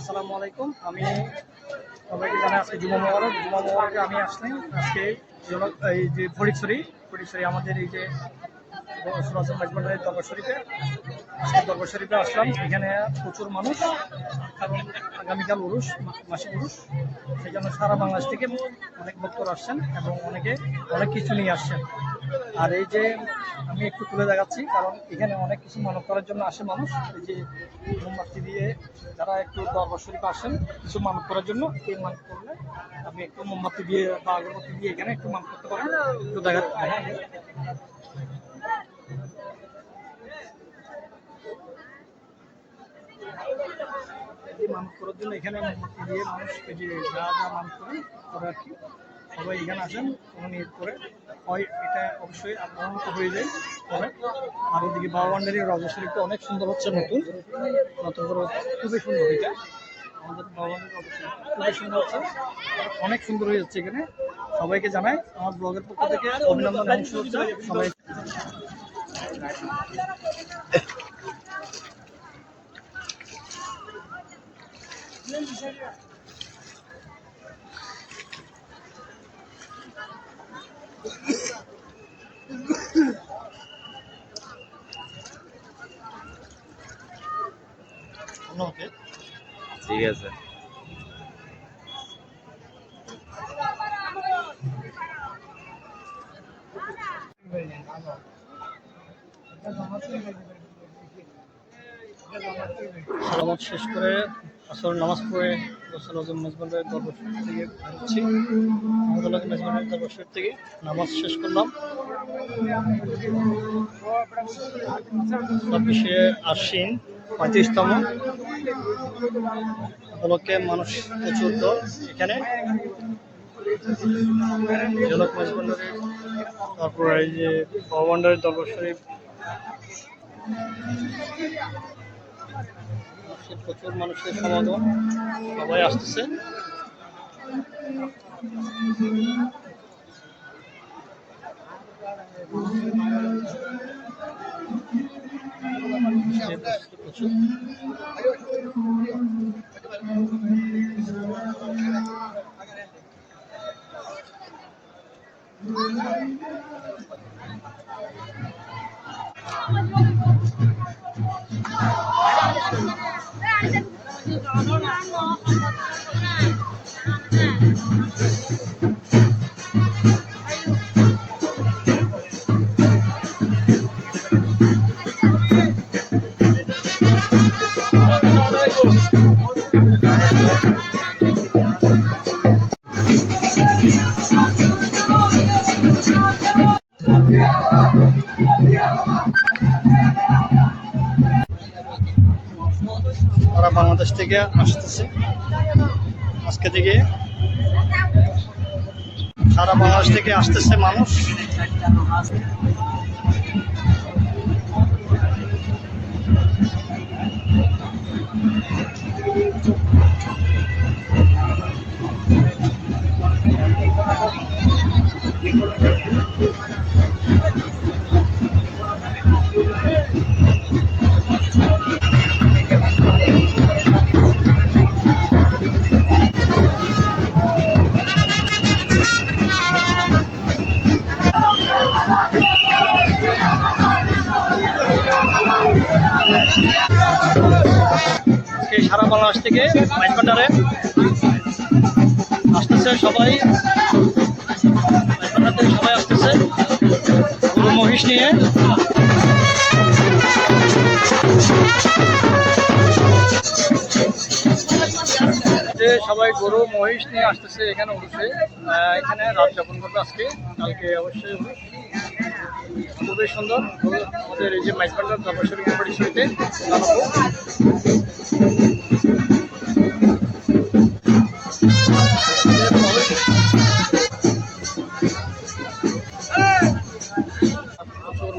আসসালামু আলাইকুম। আমি সবাইকে জানাই আজকে জুমা মোবারক। জুমা মোবারকে আমি আসলাম। আজকে এই যে ফরিদছড়ি ফরিদছড়ি আমাদের এই যে সুরাজন আজকে দরবার আসলাম। এখানে প্রচুর মানুষ কারণ আগামীকাল উরুষ মা- মাসিক উরুষ সেই জন্য সারা বাংলাদেশ থেকে অনেক ভক্তরা আসছেন এবং অনেকে অনেক কিছু নিয়ে আসছেন। আর এই যে আমি একটু তুলে দেখাচ্ছি, কারণ এখানে অনেক কিছু মানব করার জন্য আসে মানুষ। এই যে মোমবাতি দিয়ে যারা একটু দরবার আসেন, কিছু মানব করার জন্য এই মানব করলে আপনি একটু মোমবাতি দিয়ে বা আগরবাতি দিয়ে এখানে একটু মানব করতে পারেন। একটু দেখা হ্যাঁ এই মানব করার জন্য এখানে মোমবাতি দিয়ে মানুষ যে যা যা মানব করে আর কি সবাই এখানে আসেন, কোনো নিয়োগ করে। হয় এটা অবশ্যই আপনার মতো হয়ে যায় পরে আর ওদিকে বাবান্ডারি রাজা শরীফটা অনেক সুন্দর হচ্ছে নতুন। নতুন করে খুবই সুন্দর এটা। আমাদের বাবান্ডারি খুবই সুন্দর হচ্ছে। অনেক সুন্দর হয়ে যাচ্ছে এখানে। সবাইকে জানাই, আমার ব্লগের পক্ষ থেকে অভিনন্দন সবাই ওকে ঠিক আছে। সালামত শেষ করে আসর নামাজ পড়ে রসুল আজম দরবার শরীফ থেকে মেজবানের দরবার শরীফ থেকে নামাজ শেষ করলাম। ছাব্বিশে আশ্বিন পঁয়ত্রিশতম। উপলক্ষে মানুষ প্রচুর দল এখানে। জনক মেজবান্ডারের তারপর এই যে ভবন্ডারের দরবার শরীফ মানুষের প্রচুর মানুষের সমাগম সবাই আসতেছে প্রচুর তারা বাংলাদেশ থেকে আসতেছে। আজকে থেকে সারা বাংলাদেশ থেকে আসতেছে মানুষ। আজকে সারা বাংলাদেশ থেকে মাইজবান্ডারে আসতেছে সবাই। সবাই আসতেছে। গরু মহিষ নিয়ে। যে সবাই গরু, মহিষ নিয়ে আসতেছে এখানে উঠেছে। এখানে রাত যাপন করবে আজকে। কালকে অবশ্যই খুবই সুন্দর। আমাদের এই যে মাইজবান্ডার দরবার শরীফের পরিচয়তে জানাব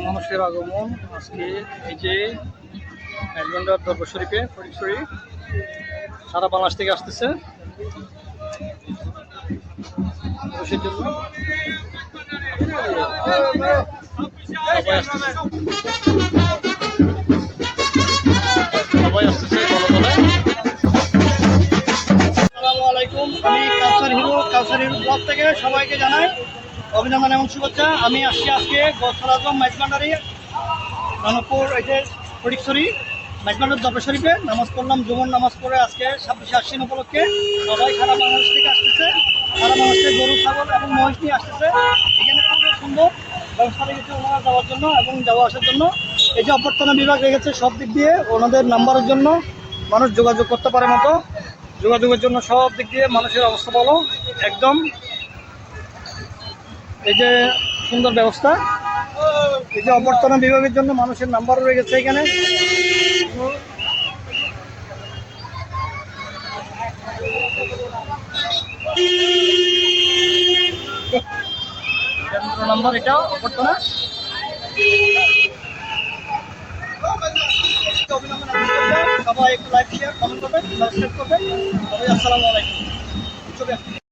মানুষের আগমন, আজকে এই যে একঘন্টার দরবার শরীফে ফরিদশরী সারা বাংলাদেশ থেকে আসতেছে। বসের জন্য সবাই আসতেছে। থেকে সবাইকে জানাই অভিনন্দন এবং শুভেচ্ছা। আমি আসছি আজকে গসল আজম মাইজমান্ডারি রণপুর এই যে মাইজমান্ডার দরবার শরীফে নামাজ পড়লাম জুমন নামাজ পড়ে আজকে ছাব্বিশে আশ্বিন উপলক্ষে সবাই সারা বাংলাদেশ থেকে আসতেছে। সারা বাংলাদেশ গরু, ছাগল এবং মহিষ নিয়ে আসতেছে। এখানে খুবই সুন্দর ব্যবস্থা রেখেছে ওনারা যাওয়ার জন্য এবং যাওয়া আসার জন্য। এই যে অভ্যর্থনা বিভাগ রেখেছে সব দিক দিয়ে ওনাদের নাম্বারের জন্য মানুষ যোগাযোগ করতে পারে মতো। যোগাযোগের জন্য সব দিক দিয়ে মানুষের অবস্থা ভালো, একদম এই যে সুন্দর ব্যবস্থা। এই যে অভ্যর্থনা বিভাগের জন্য মানুষের নাম্বারও রয়ে গেছে এখানে। কেন্দ্র নাম্বার অভ্যর্থনা? সবাই একটু লাইক শেয়ার কমেন্ট করবেন সাবস্ক্রাইব করবেন। সবাই আসসালামু আলাইকুম।